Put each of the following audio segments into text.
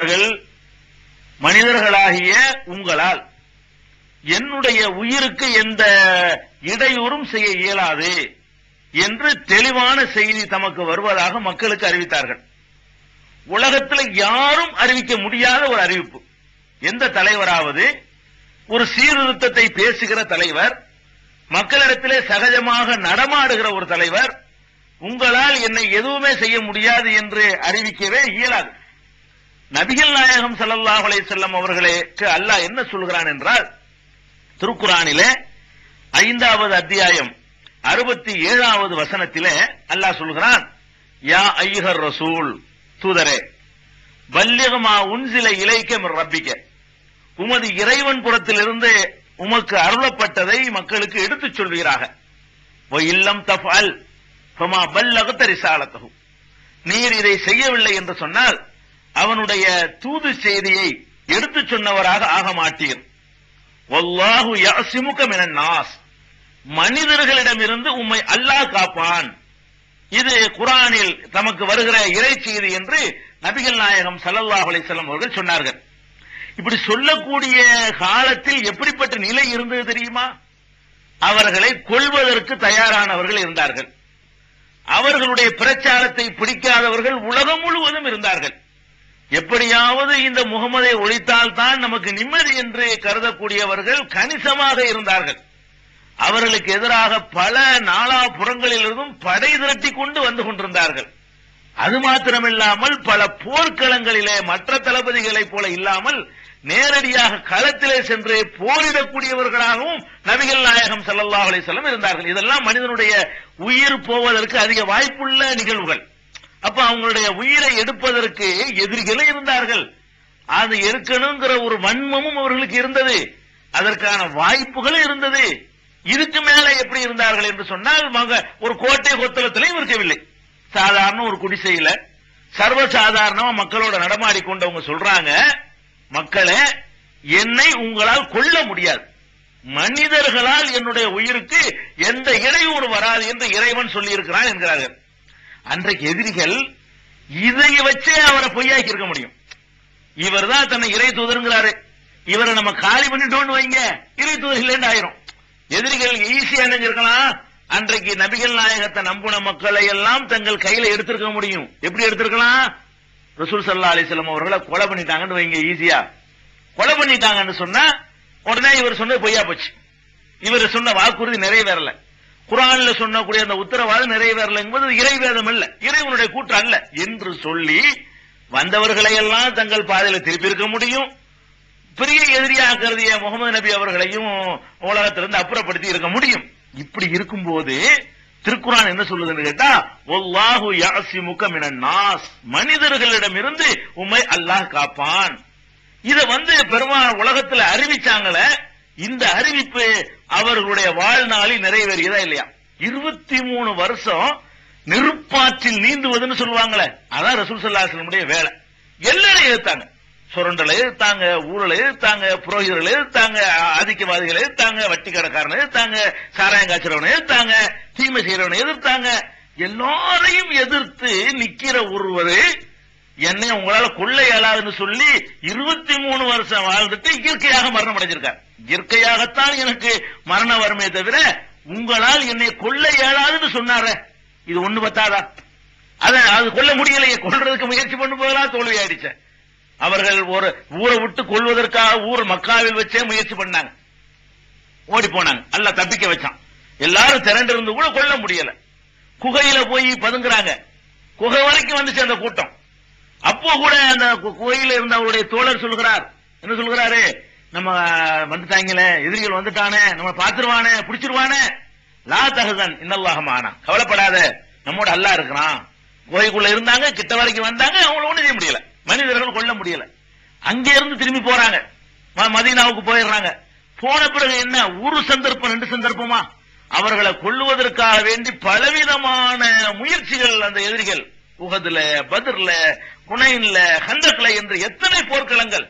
அவர்கள் மனிதர்களாகிய உங்களால். என்னுடைய உயிருக்கு எந்த இடையூறும் செய்ய இயலாது என்று தெளிவான செய்தி தமக்கு வருவதாக மக்களுக்கு அறிவித்தார்கள். உலகத்தில் யாரும் அறிவிக்க முடியாத ஒரு அறிவிப்பு. எந்த தலைவராவது ஒரு சீர்திருத்தத்தை பேசுகிற தலைவர் மக்களிடத்திலே சகஜமாக நடமாடுகிற ஒரு தலைவர் உங்களால் என்னை எதுவுமே செய்ய முடியாது என்று அறிவிக்கவே இயலாது. நபிகள் நாயகம் ஸல்லல்லாஹு அலை செல்லம் அவர்களுக்கு அல்லாஹ் என்ன சொல்கிறான் என்றால் திருக்குறானிலே ஐந்தாவது அத்தியாயம் அறுபத்தி ஏழாவது வசனத்திலே அல்லாஹ் சொல்கிறான் யா ஐயர் ரசூல் தூதரே பல்லிகமா உன்சில இலைக்க ரப்பிக்க உமது இறைவன் புறத்திலிருந்து உமக்கு அருளப்பட்டதை மக்களுக்கு எடுத்துச் சொல்வீராக. இல்லம் தஃஅல் ஃபமா பல்லகத்த ரிசாலத்தகும் நீர் இதை செய்யவில்லை என்று சொன்னால் அவனுடைய தூது செய்தியை எடுத்துச் சொன்னவராக ஆக மாட்டீர். வல்லாஹு யாசிமுகம் என நாஸ் மனிதர்களிடமிருந்து உம்மை அல்லாஹ் காப்பான். இது குரானில் தமக்கு வருகிற இறை செய்தி என்று நபிகள் நாயகம் சல்லல்லாஹ் அலிசல்லம் அவர்கள் சொன்னார்கள். இப்படி சொல்லக்கூடிய காலத்தில் எப்படிப்பட்ட நிலை இருந்தது தெரியுமா? அவர்களை கொல்வதற்கு தயாரானவர்கள் இருந்தார்கள். அவர்களுடைய பிரச்சாரத்தை பிடிக்காதவர்கள் உலகம் முழுவதும் இருந்தார்கள். எப்படியாவது இந்த முகமதை ஒழித்தால்தான் நமக்கு நிம்மதி என்று கருதக்கூடியவர்கள் கணிசமாக இருந்தார்கள். அவர்களுக்கு எதிராக பல நாலாபுறங்களிலிருந்தும் படை திரட்டி கொண்டு வந்து கொண்டிருந்தார்கள். அது மாத்திரமில்லாமல் பல போர்க்களங்களிலே மற்ற தளபதிகளைப் போல இல்லாமல் நேரடியாக களத்திலே சென்று போரிடக்கூடியவர்களாகவும் நபிகள் நாயகம் சல்லா அலிசல்லம் இருந்தார்கள். இதெல்லாம் மனிதனுடைய உயிர் போவதற்கு அதிக வாய்ப்புள்ள நிகழ்வுகள். அப்ப அவங்களுடைய உயிரை எடுப்பதற்கு எதிரிகளும் இருந்தார்கள். அது இருக்கணுங்கிற ஒரு வன்மமும் அவர்களுக்கு இருந்தது. அதற்கான வாய்ப்புகளும் இருந்தது. இதுக்கு மேல எப்படி இருந்தார்கள் என்று சொன்னால் ஒரு கோட்டை கொத்தளத்திலையும் இருக்கவில்லை. சாதாரண ஒரு குடிசையில சர்வ சாதாரணமா மக்களோட நடமாடி கொண்டவங்க சொல்றாங்க மக்களே என்னை உங்களால் கொல்ல முடியாது. மனிதர்களால் என்னுடைய உயிருக்கு எந்த இடையூறு வராது என்று இறைவன் சொல்லி இருக்கிறான் என்கிறார்கள். அன்றைக்கு எதிரிகள் இதை வச்சே அவரை பொய்யாக்கி இருக்க முடியும். இவர் தான் தன்னை இறை தூதருங்கிறாரு. இவரை நம்ம காலி பண்ணிட்டோம்னு வைங்க. இறை தூதர்கள் ஆயிரும். எதிரிகள் ஈஸியா நினைஞ்சிருக்கலாம். அன்றைக்கு நபிகள் நாயகத்தை நம்புன மக்களை எல்லாம் தங்கள் கையில எடுத்திருக்க முடியும். எப்படி எடுத்திருக்கலாம்? ரசூல் சல்லா அலிஸ்லாம் அவர்களை கொலை பண்ணிட்டாங்கன்னு வைங்க ஈஸியா கொலை பண்ணிட்டாங்கன்னு சொன்னா உடனே இவர் சொன்னது பொய்யா போச்சு. இவர் சொன்ன வாக்குறுதி நிறைவேறல. குரான்ல சொன்னக்கூடிய அந்த உத்தரவாதம் நிறைவேறல என்பது இறைவேதம் அல்ல. இறைவனுடைய கூற்று அல்ல. என்று சொல்லி வந்தவர்களை எல்லாம் தங்கள் பாதையில திருப்பியிருக்க முடியும். பெரிய எதிரியாக கருதிய முகமது நபி அவர்களையும் உலகத்திலிருந்து அப்புறப்படுத்தி இருக்க முடியும்? இப்படி இருக்கும்போது திருக்குறான் என்ன சொல்லுதுன்னு கேட்டா ஒல்லாஹு யாசி மினன் நாஸ். மனிதர்களிடமிருந்து உம்மை அல்லாஹ் காப்பான். இத வந்து பெருமாள் உலகத்துல அறிவிச்சாங்களே இந்த அறிவிப்பு அவர்களுடைய வாழ்நாளில் நிறைவேறியதா இல்லையா? இருபத்தி மூணு வருஷம் நெருப்பாற்றில் நீந்துவதுன்னு சொல்லுவாங்களே அதான் ரசூல் சல்லாசனுடைய வேலை. எல்லாரும் எதிர்த்தாங்க. சுரண்டலை எதிர்த்தாங்க ஊழலை எதிர்த்தாங்க புரோகிதர்களை எதிர்த்தாங்க ஆதிக்கவாதிகளை எதிர்த்தாங்க வட்டி கடைக்காரனை எதிர்த்தாங்க சாராயம் காய்ச்சறவனை எதிர்த்தாங்க தீமை செய்யறவனை எதிர்த்தாங்க. எல்லாரையும் எதிர்த்து நிக்கிற ஒருவர் என்னை உங்களால கொள்ள இயலாதுன்னு சொல்லி இருபத்தி மூணு வருஷம் வாழ்ந்துட்டு இயற்கையாக மரணம் அடைஞ்சிருக்கார். இயற்கையாகத்தான் எனக்கு மரணம் வருமே தவிர உங்களால் என்னை கொள்ள இயலாதுன்னு சொன்னாரே. இது ஒண்ணு பத்தாதா? அத அது கொல்ல முடியலையே கொள்றதுக்கு முயற்சி பண்ணும் போதெல்லாம் தோல்வி ஆயிடுச்சு. அவர்கள் ஒரு ஊரை விட்டு கொள்வதற்காக ஊர் மக்காவில் வச்சே முயற்சி பண்ணாங்க. ஓடி போனாங்க. அல்ல தப்பிக்க வச்சான். எல்லாரும் திரண்டு இருந்து கூட கொல்ல முடியல. குகையில போய் பதுங்குறாங்க. குகை வரைக்கும் வந்துச்சு அந்த கூட்டம். அப்போ கூட அந்த கோயில இருந்த அவருடைய தோழர் சொல்கிறார் என்ன சொல்கிறாரு நம்ம வந்துட்டாங்களே எதிரிகள் வந்துட்டானே நம்ம பாத்துருவானே பிடிச்சிருவானே. லா தகதன் இன்னல்லாஹமானா கவலைப்படாத நம்மோட அல்லாஹ் இருக்கிறான். கோயிலுக்குள்ள இருந்தாங்க கிட்ட வரைக்கும் வந்தாங்க அவங்கள ஒண்ணு செய்ய முடியல. மனிதர்கள் கொல்ல முடியல. அங்க இருந்து திரும்பி போறாங்க. மதீனாவுக்கு போயிடுறாங்க. போன பிறகு என்ன? ஒரு சந்தர்ப்பம் ரெண்டு சந்தர்ப்பமா? அவர்களை கொள்ளுவதற்காக வேண்டி பலவிதமான முயற்சிகள் அந்த எதிரிகள் உகதுல பத்ர்ல குனைன்ல ஹந்தக்ல என்று எத்தனை போர்க்களங்கள்.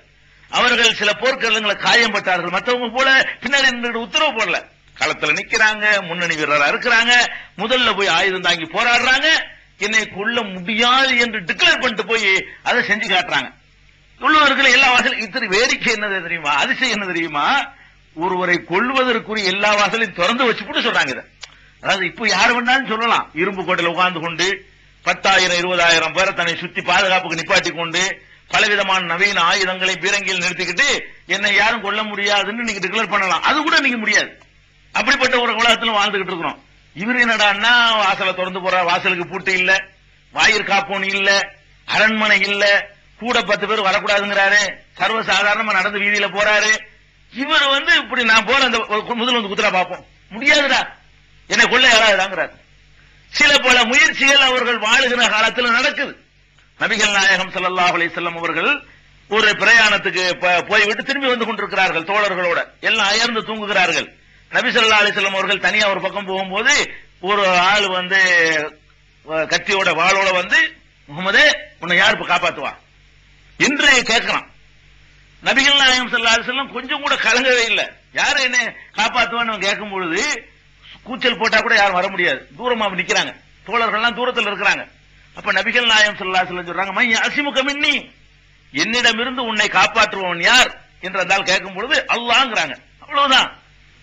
அவர்கள் சில போர்க்களங்களை காயம்பட்டார்கள் மற்றவங்க போல பின்னாடி உத்தரவு போடல. களத்துல நிக்கிறாங்க முன்னணி வீரரா இருக்கிறாங்க முதல்ல போய் ஆயுதம் தாங்கி போராடுறாங்க என்னை கொள்ள முடியாது என்று டிக்ளேர் பண்ணிட்டு போய் அதை செஞ்சு காட்டுறாங்க. உள்ளவர்கள் எல்லா வாசலும் இத்தனை வேடிக்கை என்னது தெரியுமா? அதிசயம் என்ன தெரியுமா? ஒருவரை கொள்வதற்குரிய எல்லா வாசலையும் திறந்து வச்சு போட்டு சொல்றாங்க இதை. அதாவது இப்போ யார் வேணாலும் சொல்லலாம். இரும்பு கோட்டையில் உட்கார்ந்து கொண்டு பத்தாயிரம் இருபதாயிரம் பேரை தன்னை சுத்தி பாதுகாப்புக்கு நிப்பாட்டி கொண்டு பலவிதமான நவீன ஆயுதங்களை பீரங்கியில் நிறுத்திக்கிட்டு என்னை யாரும் கொல்ல முடியாதுன்னு நீங்க டிக்ளேர் பண்ணலாம். அது கூட நீங்க முடியாது. அப்படிப்பட்ட ஒரு உலகத்துல வாழ்ந்துகிட்டு இருக்கிறோம். இவர் என்னடான்னா வாசலை திறந்து போற வாசலுக்கு பூட்டு இல்ல. வாயிற் காப்போன் இல்ல. அரண்மனை இல்ல. கூட பத்து பேர் வரக்கூடாதுங்கிறாரு. சர்வ சாதாரணமா நடந்து வீதியில போறாரு. இவர் வந்து இப்படி நான் போற அந்த முதல் வந்து குத்துறா பார்ப்போம். முடியாதுடா. என்னை கொள்ள யாராதுடாங்கிறார் சில பல முயற்சிகள் அவர்கள் வாழுகிற காலத்தில் நடக்குது. நபிகள் நாயகம் சல்லாஹ் அலிசல்லம் அவர்கள் ஒரு பிரயாணத்துக்கு போய்விட்டு திரும்பி வந்து கொண்டிருக்கிறார்கள் தோழர்களோட. எல்லாம் அயர்ந்து தூங்குகிறார்கள். நபிசல்லா அலிசல்லம் அவர்கள் தனியா ஒரு பக்கம் போகும்போது ஒரு ஆள் வந்து கத்தியோட வாளோட வந்து முகமதே உன்னை யார் இப்ப காப்பாத்துவா? என்று கேட்கிறான். நபிகள் நாயகம் சல்லா அலிசல்லம் கொஞ்சம் கூட கலங்கவே இல்லை. யாரு என்ன காப்பாத்துவான்னு கேட்கும் பொழுது கூச்சல் போட்டா கூட யாரும் வர முடியாது. தூரமா நிக்கிறாங்க. தோழர்கள்லாம் தூரத்தில் இருக்கிறாங்க. அப்ப நபிகள் நாயம் ஸல்லல்லாஹு அலைஹி சொல்றாங்க மைய அசிமுக மின்னி. என்னிடமிருந்து உன்னை காப்பாற்றுபவன் யார்? என்று அந்த கேட்கும் பொழுது அல்லாங்கிறாங்க அவ்வளவுதான்.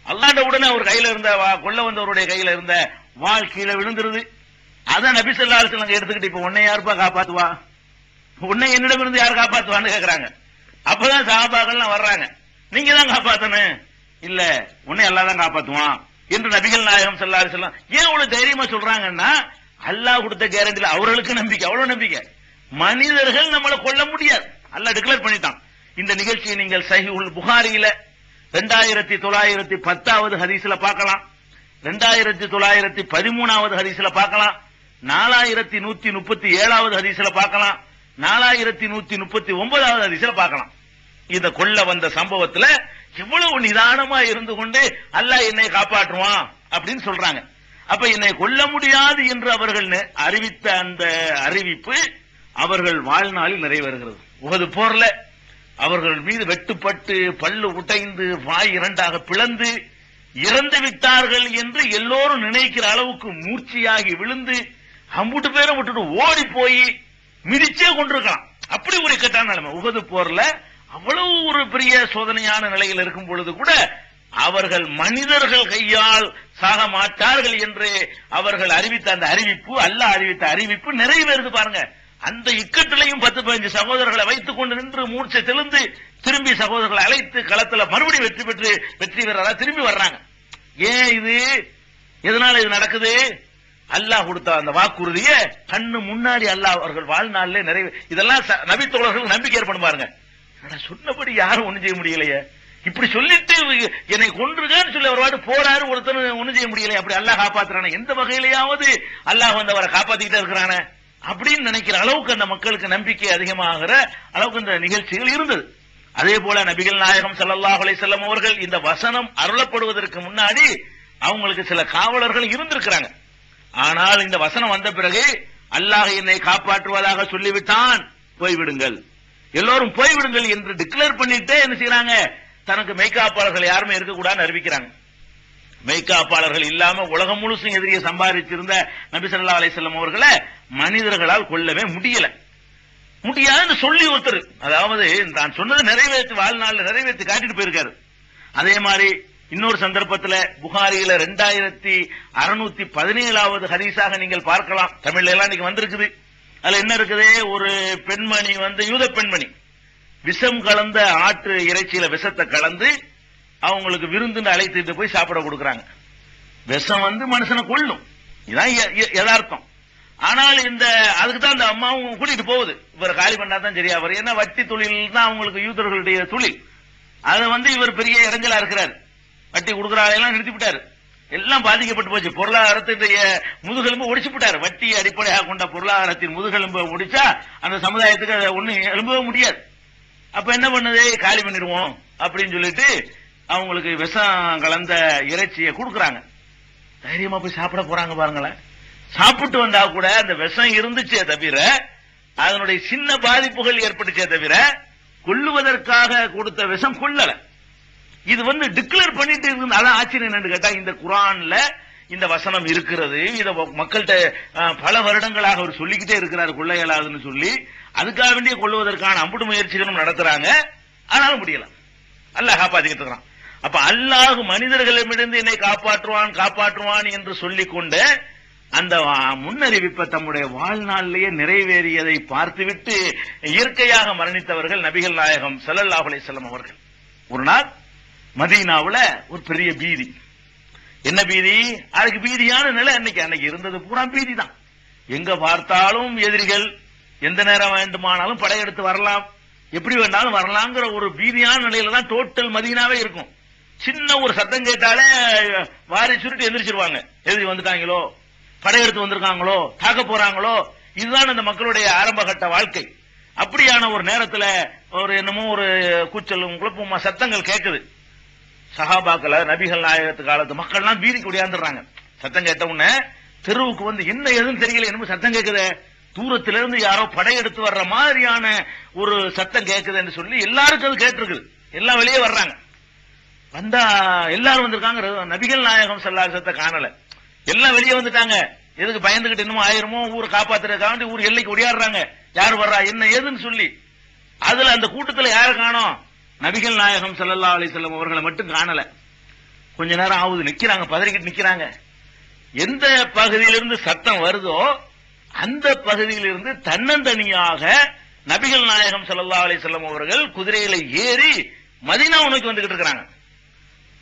அல்லாண்ட உடனே அவர் கையில இருந்த வா- கொல்ல வந்தவருடைய கையில இருந்த வாழ்க்கையில கீழே விழுந்துருது. அதான் நபி ஸல்லல்லாஹு அலைஹி எடுத்துக்கிட்டு இப்ப உன்னை யாருப்பா காப்பாத்துவா? உன்னை என்னிடமிருந்து யார் காப்பாத்துவான்னு கேக்குறாங்க. அப்பதான் சஹாபாக்கள்லாம் வர்றாங்க. நீங்க தான் காப்பாத்தணும். இல்ல உன்னை அல்லாஹ் தான் காப்பாத்துவான். என்று நபிகள் நாயகம் சொல்லாரு சொல்லலாம் ஏன் அவ்வளவு தைரியமா சொல்றாங்கன்னா அல்லாஹ் கொடுத்த கேரண்டில அவர்களுக்கு நம்பிக்கை. அவ்வளவு நம்பிக்கை. மனிதர்கள் நம்மளை கொல்ல முடியாது. அல்லாஹ் டிக்ளேர் பண்ணிட்டான். இந்த நிகழ்ச்சியை நீங்கள் சஹீஹுல் புகாரியில ரெண்டாயிரத்தி தொள்ளாயிரத்தி பத்தாவது ஹதீஸ்ல பார்க்கலாம். ரெண்டாயிரத்தி தொள்ளாயிரத்தி பதிமூணாவது ஹதீஸ்ல பார்க்கலாம். நாலாயிரத்தி நூத்தி முப்பத்தி ஏழாவது ஹதீஸ்ல பார்க்கலாம். நாலாயிரத்தி நூத்தி முப்பத்தி ஒன்பதாவது ஹதீஸ்ல பார்க்கலாம். இத கொல்ல வந்த சம்பவத்துல எவ்வளவு நிதானமா இருந்து கொண்டு அல்லாஹ் என்னை காப்பாற்றுவான் அப்படின்னு சொல்றாங்க. அப்ப என்னை கொல்ல முடியாது என்று அவர்கள் அறிவித்த அந்த அறிவிப்பு அவர்கள் வாழ்நாளில் நிறைவேறுகிறது. உகது போர்ல அவர்கள் மீது வெட்டுப்பட்டு பல்லு உடைந்து வாய் இரண்டாக பிளந்து இறந்து விட்டார்கள் என்று எல்லோரும் நினைக்கிற அளவுக்கு மூர்ச்சியாகி விழுந்து அம்புட்டு பேரை விட்டுட்டு ஓடி போய் மிதிச்சே கொண்டிருக்கலாம். அப்படி ஒரு இக்கட்டான நிலைமை. உகது போர்ல அவ்வளவு ஒரு பெரிய சோதனையான நிலையில் இருக்கும் பொழுது கூட அவர்கள் மனிதர்கள் கையால் சாக மாட்டார்கள் என்று அவர்கள் அறிவித்த அந்த அறிவிப்பு அல்ல அறிவித்த அறிவிப்பு நிறைவேறுது பாருங்க. அந்த இக்கட்டிலையும் பத்து பதினஞ்சு சகோதரர்களை வைத்துக் கொண்டு நின்று மூர்ச்சை தெளிந்து திரும்பி சகோதரர்களை அழைத்து களத்துல மறுபடியும் வெற்றி பெற்று வெற்றி பெறாத திரும்பி வர்றாங்க. ஏன் இது? எதனால இது நடக்குது? அல்லாஹ் கொடுத்த அந்த வாக்குறுதியை கண்ணு முன்னாடி அல்லாஹ் அவர்கள் வாழ்நாளிலே நிறைவு இதெல்லாம் ச- நபித்தோழர்கள் நம்பிக்கை ஏற்படும் பாருங்க. சொன்னபடி யாரும் ஒண்ணும் செய்ய முடியலையே. இப்படி சொல்லிட்டு என்னை கொன்றுகான்னு சொல்லி அவர் வாட்டு போறாரு ஒருத்தர் ஒண்ணும் செய்ய முடியல. அப்படி அல்லாஹ் காப்பாத்துறானே. எந்த வகையிலையாவது அல்லாஹ் வந்து அவரை காப்பாத்திக்கிட்டே இருக்கிறானே அப்படின்னு நினைக்கிற அளவுக்கு அந்த மக்களுக்கு நம்பிக்கை அதிகமாகிற அளவுக்கு இந்த நிகழ்ச்சிகள் இருந்தது. அதே போல நபிகள் நாயகம் சல்லாஹ் அலிசல்லம் அவர்கள் இந்த வசனம் அருளப்படுவதற்கு முன்னாடி அவங்களுக்கு சில காவலர்கள் இருந்திருக்கிறாங்க. ஆனால் இந்த வசனம் வந்த பிறகு அல்லாஹ் என்னை காப்பாற்றுவதாக சொல்லிவிட்டான். போய்விடுங்கள். எல்லோரும் போய்விடுங்கள் என்று டிக்ளேர் பண்ணிட்டே என்ன செய்யறாங்க தனக்கு மெய்காப்பாளர்கள் யாருமே இருக்கக்கூடாதுன்னு அறிவிக்கிறாங்க. மெய்காப்பாளர்கள் இல்லாம உலகம் முழுசும் எதிரியை சம்பாதிச்சிருந்த நபிசல்லா அலிசல்லம் அவர்களை மனிதர்களால் கொல்லவே முடியல. முடியாதுன்னு சொல்லி ஒருத்தர். அதாவது நான் சொன்னதை நிறைவேற்றி வாழ்நாள்ல நிறைவேற்றி காட்டிட்டு போயிருக்காரு. அதே மாதிரி இன்னொரு சந்தர்ப்பத்துல புகாரியில ரெண்டாயிரத்தி அறுநூத்தி பதினேழாவது ஹரிசாக நீங்கள் பார்க்கலாம். தமிழ்ல எல்லாம் இன்னைக்கு வந்திருக்குது. அதுல என்ன இருக்குது? ஒரு பெண்மணி வந்து யூத பெண்மணி. விஷம் கலந்த ஆற்று இறைச்சியில விஷத்தை கலந்து அவங்களுக்கு விருந்துன்னு அழைத்துட்டு போய் சாப்பிட கொடுக்கறாங்க. விஷம் வந்து மனுஷனை கொல்லும். இதான் ய- யதார்த்தம். ஆனால் இந்த அதுக்கு தான் அந்த அம்மாவும் கூட்டிட்டு போகுது. இவர் காலி பண்ணா தான் சரியா வரும். ஏன்னா வட்டி தொழில் தான் அவங்களுக்கு யூதர்களுடைய தொழில். அதை வந்து இவர் பெரிய இடைஞ்சலா இருக்கிறார். வட்டி கொடுக்குற ஆளையெல்லாம் நிறுத்தி விட்டாரு எல்லாம் பாதிக்கப்பட்டு போச்சு. பொருளாதாரத்துடைய முதுகெலும்பு ஒடிச்சு விட்டாரு வட்டி அடிப்படையாக கொண்ட பொருளாதாரத்தின் முதுகெலும்பு ஒடிச்சா அந்த சமுதாயத்துக்கு அதை ஒண்ணு எழும்பவே முடியாது. அப்ப என்ன பண்ணுது? காலி பண்ணிடுவோம் அப்படின்னு சொல்லிட்டு அவங்களுக்கு விஷம் கலந்த இறைச்சியை கொடுக்குறாங்க. தைரியமா போய் சாப்பிட போறாங்க பாருங்களேன். சாப்பிட்டு வந்தா கூட அந்த விஷம் இருந்துச்சே தவிர அதனுடைய சின்ன பாதிப்புகள் ஏற்பட்டுச்சே தவிர கொல்லுவதற்காக கொடுத்த விஷம் கொள்ளலை இது வந்து டிக்ளேர் பண்ணிட்டு இருந்து அதான் ஆச்சரியம் என்னன்னு கேட்டா இந்த குரான்ல இந்த வசனம் இருக்கிறது. இத மக்கள்கிட்ட பல வருடங்களாக அவர் சொல்லிக்கிட்டே இருக்கிறார் கொள்ளையலாதுன்னு சொல்லி. அதுக்காக வேண்டிய கொள்வதற்கான அம்புடு முயற்சிகளும் நடத்துறாங்க. ஆனாலும் முடியல. அல்லாஹ் காப்பாத்திக்கிட்டு இருக்கிறான் அப்ப அல்லாஹ் மனிதர்களிடமிருந்து என்னை காப்பாற்றுவான் காப்பாற்றுவான் என்று சொல்லிக்கொண்டு அந்த முன்னறிவிப்பை தம்முடைய வாழ்நாளிலேயே நிறைவேறியதை பார்த்துவிட்டு இயற்கையாக மரணித்தவர்கள் நபிகள் நாயகம் செல்லல்லாஹுலே செல்லம் அவர்கள். ஒரு நாள் மதீனாவுல ஒரு பெரிய பீதி. என்ன பீதி? அதுக்கு பீதியான நிலை அன்னைக்கு. அன்னைக்கு இருந்தது பூரா பீதி தான் எங்க பார்த்தாலும் எதிரிகள் எந்த நேரம் வேண்டுமானாலும் படையெடுத்து வரலாம். எப்படி வேண்டாலும் வரலாங்கிற ஒரு பீதியான நிலையில தான் டோட்டல் மதியனாவே இருக்கும். சின்ன ஒரு சத்தம் கேட்டாலே வாரி சுருட்டி எந்திரிச்சிருவாங்க. எதிரி வந்துட்டாங்களோ? படையெடுத்து வந்திருக்காங்களோ? தாக்க போறாங்களோ? இதுதான் அந்த மக்களுடைய ஆரம்ப கட்ட வாழ்க்கை. அப்படியான ஒரு நேரத்துல ஒரு என்னமோ ஒரு கூச்சலும் குழப்பமா சத்தங்கள் கேட்குது. சஹாபாக்கள நபிகள் நாயகத்து காலத்து மக்கள்லாம் பீதிக்கு ஒடியாந்துடுறாங்க. சத்தம் கேட்ட உடனே தெருவுக்கு வந்து என்ன ஏதுன்னு தெரியல என்னமோ சத்தம் கேட்குது தூரத்திலிருந்து யாரோ படையெடுத்து வர்ற மாதிரியான ஒரு சத்தம் கேட்குதுன்னு சொல்லி எல்லாருக்கும் அது கேட்டிருக்குது. எல்லாம் வெளியே வர்றாங்க. வந்தா எல்லாரும் வந்திருக்காங்க. நபிகள் நாயகம் சல்லாசத்தை காணல. எல்லாம் வெளியே வந்துட்டாங்க. எதுக்கு பயந்துகிட்டு என்னமோ ஆயிரமோ? ஊரை காப்பாத்துறதுக்காண்டி ஊர் எல்லைக்கு ஒடியாடுறாங்க. யார் வர்றா? என்ன ஏதுன்னு சொல்லி. அதுல அந்த கூட்டத்துல யாரை காணோம்? நபிகள் நாயகம் சல்லல்லா அலி செல்லம் அவர்களை மட்டும் காணல. கொஞ்ச நேரம் ஆகுது நிக்கிறாங்க பதறிக்கிட்டு நிக்கிறாங்க. எந்த பகுதியிலிருந்து சத்தம் வருதோ அந்த பகுதியிலிருந்து தன்னந்தனியாக நபிகள் நாயகம் ஸல்லல்லாஹு அலி செல்லம் அவர்கள் குதிரையில ஏறி மதினா உனக்கு வந்துகிட்டு இருக்கிறாங்க.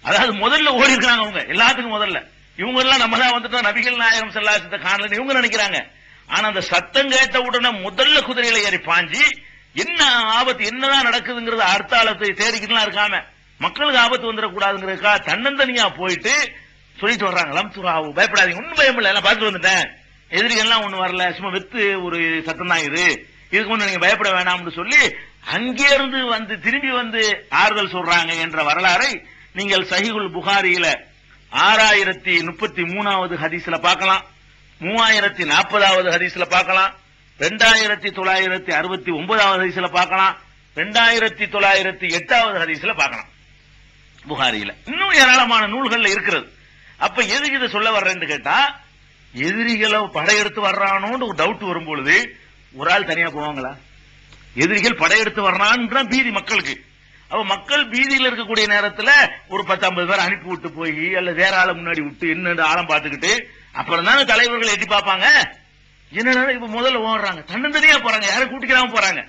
அதாவது முதல்ல ஓடி இருக்கிறாங்க அவங்க எல்லாத்துக்கும் முதல்ல. இவங்க எல்லாம் நம்ம தான் வந்துட்டோம் நபிகள் நாயகம் செல்லாசத்தை காணலன்னு இவங்க நினைக்கிறாங்க. ஆனா அந்த சத்தம் கேட்ட உடனே முதல்ல குதிரையில ஏறி பாஞ்சி என்ன ஆபத்து என்னதான் நடக்குதுங்கிறது அர்த்தாலத்தை தேடிக்கிட்டுலாம் இருக்காம மக்களுக்கு ஆபத்து வந்துடக்கூடாதுங்கிறதுக்காக தன்னந்தனியா போயிட்டு சொல்லிட்டு வர்றாங்க. லம்துராவு பயப்படாதீங்க. ஒன்னும் பயம் இல்லை. எல்லாம் பார்த்துட்டு வந்துட்டேன். எதிரிகள் எல்லாம் வரல. சும்மா வெத்து ஒரு சத்தம் தான் இது. இதுக்கு ஒன்று நீங்க பயப்பட வேணாம்னு சொல்லி அங்கே இருந்து வந்து திரும்பி வந்து ஆறுதல் சொல்றாங்க என்ற வரலாறை நீங்கள் சஹிகுல் புகாரியில ஆறாயிரத்தி முப்பத்தி மூணாவது ஹதீஸ்ல பார்க்கலாம். மூவாயிரத்தி நாற்பதாவது ஹதீஸ்ல பார்க்கலாம். ரெண்டாயிரத்தி தொள்ளாயிரத்தி அறுபத்தி ஒன்பதாவது ஹரிசில பார்க்கலாம். ரெண்டாயிரத்தி தொள்ளாயிரத்தி எட்டாவது ஹரிசில பார்க்கலாம். புகாரியில. இன்னும் ஏராளமான நூல்கள்ல இருக்கிறது. அப்ப எதுக்கு இதை சொல்ல வர்றேன்னு கேட்டா எதிரிகளை படையெடுத்து வர்றானோன்னு ஒரு டவுட் வரும்பொழுது ஒரு ஆள் தனியா போவாங்களா? எதிரிகள் படையெடுத்து வர்றான்ற பீதி மக்களுக்கு. அப்ப மக்கள் பீதியில் இருக்கக்கூடிய நேரத்துல ஒரு பத்து ஐம்பது பேர் அனுப்பி விட்டு போய் அல்ல வேற ஆளை முன்னாடி விட்டு என்ன ஆழம் பார்த்துக்கிட்டு அப்புறம் தானே தலைவர்கள் எட்டி பார்ப்பாங்க? என்னன்னா இப்ப முதல்ல ஓடுறாங்க. தன்னந்தனியா போறாங்க. யாரும் கூட்டிக்கிறாம போறாங்க.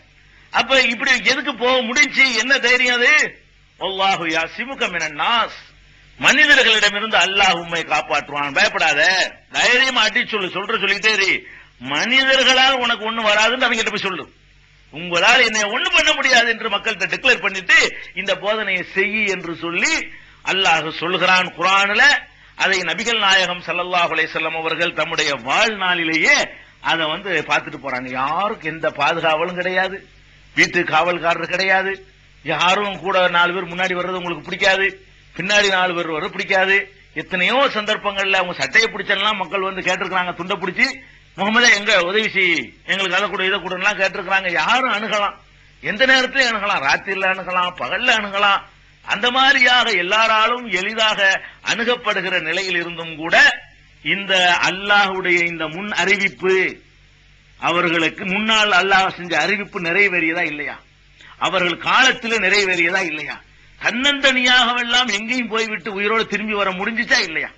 அப்ப இப்படி எதுக்கு போக முடிஞ்சு? என்ன தைரியம் அது? ஒல்லாஹு யாசிமுக நாஸ் மனிதர்களிடமிருந்து அல்லாஹ் உண்மை காப்பாற்றுவான். பயப்படாத. தைரியமா அடி சொல்லு. சொல்ற சொல்லிக்கிட்டே இரு. மனிதர்களால் உனக்கு ஒண்ணு வராதுன்னு அவங்க போய் சொல்லு. உங்களால் என்னை ஒண்ணு பண்ண முடியாது என்று மக்கள்கிட்ட டிக்ளேர் பண்ணிட்டு இந்த போதனையை செய் என்று சொல்லி அல்லாஹ் சொல்கிறான் குரான்ல அதை நபிகள் நாயகம் சல்லல்லாஹ் அலைஹி அவர்கள் தம்முடைய வாழ்நாளிலேயே அதை வந்து பார்த்துட்டு போறாங்க. யாருக்கும் எந்த பாதுகாவலும் கிடையாது. வீட்டு காவல்காரர் கிடையாது. யாரும் கூட நாலு பேர் முன்னாடி வர்றது உங்களுக்கு பிடிக்காது. பின்னாடி நாலு பேர் வர பிடிக்காது. எத்தனையோ சந்தர்ப்பங்கள்ல அவங்க சட்டையை பிடிச்செல்லாம் மக்கள் வந்து கேட்டிருக்காங்க துண்டை பிடிச்சி முகமதே எங்க உதவி செய் எங்களுக்கு அதை கூட இதை கூடலாம் கேட்டிருக்கிறாங்க. யாரும் அணுகலாம். எந்த நேரத்திலும் அணுகலாம். ராத்திரில அணுகலாம் பகல்ல அணுகலாம். அந்த மாதிரியாக எல்லாராலும் எளிதாக அணுகப்படுகிற நிலையில் இருந்தும் கூட இந்த அல்லாஹுடைய இந்த முன் அறிவிப்பு அவர்களுக்கு முன்னால் அல்லாஹ் செஞ்ச அறிவிப்பு நிறைவேறியதா இல்லையா? அவர்கள் காலத்தில் நிறைவேறியதா இல்லையா? தன்னந்தனியாகவெல்லாம் எங்கேயும் போய்விட்டு உயிரோடு திரும்பி வர முடிஞ்சுச்சா இல்லையா?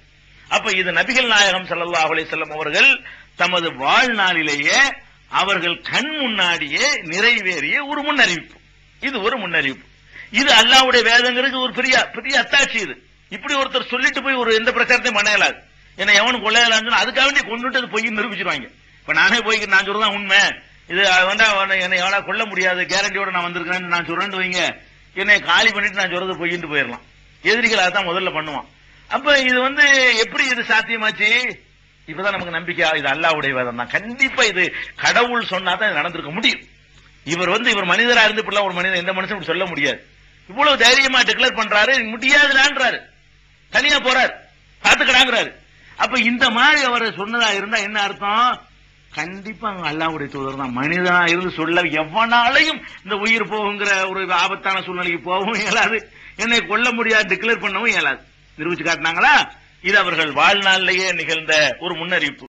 அப்ப இது நபிகள் நாயகம் ஸல்லல்லாஹு அவளை வஸல்லம் அவர்கள் தமது வாழ்நாளிலேயே அவர்கள் கண் முன்னாடியே நிறைவேறிய ஒரு முன்னறிவிப்பு. இது ஒரு முன்னறிவிப்பு. இது அல்லாவுடைய வேதங்கிறது ஒரு பெரிய பெரிய அத்தாட்சி இது. இப்படி ஒருத்தர் சொல்லிட்டு போய் ஒரு எந்த பிரச்சாரத்தையும் பண்ண இயலாது. என்ன எவனும் கொள்ளையலான்னு அதுக்காக வேண்டி கொண்டுட்டு அது பொய் நிரூபிச்சிருவாங்க. இப்ப நானே போய் நான் சொல்றதான் உண்மை. இது வேண்டா என்னை எவனா கொல்ல முடியாது. கேரண்டியோட நான் வந்திருக்கிறேன்னு நான் சொல்றேன்னு வைங்க. என்னை காலி பண்ணிட்டு நான் சொல்றது பொய்யிட்டு போயிடலாம் எதிரிகள் அதான் முதல்ல பண்ணுவான். அப்ப இது வந்து எப்படி இது சாத்தியமாச்சு? இப்பதான் நமக்கு நம்பிக்கை. இது அல்லாவுடைய வேதம் தான். கண்டிப்பா இது கடவுள் சொன்னா தான் இது நடந்திருக்க முடியும். இவர் வந்து இவர் மனிதரா இருந்து இப்படிலாம் ஒரு மனிதன் எந்த மனுஷன் சொல்ல முடியாது. இவ்வளவு தைரியமா டிக்ளேர் பண்றாரு முடியாதுலான்றாரு தனியா போறாரு. பாத்துக்கடாங்கிறாரு அப்ப இந்த மாதிரி அவர் சொன்னதா இருந்தா என்ன அர்த்தம்? கண்டிப்பா அவங்க அல்லாவுடைய தூதர் தான். மனிதனா இருந்து சொல்ல எவனாலையும் இந்த உயிர் போகுங்கிற ஒரு ஆபத்தான சூழ்நிலைக்கு போகவும் இயலாது. என்னை கொல்ல முடியாது டிக்ளேர் பண்ணவும் இயலாது. நிரூபிச்சு காட்டினாங்களா? இது அவர்கள் வாழ்நாளிலேயே நிகழ்ந்த ஒரு முன்னறிவிப்பு.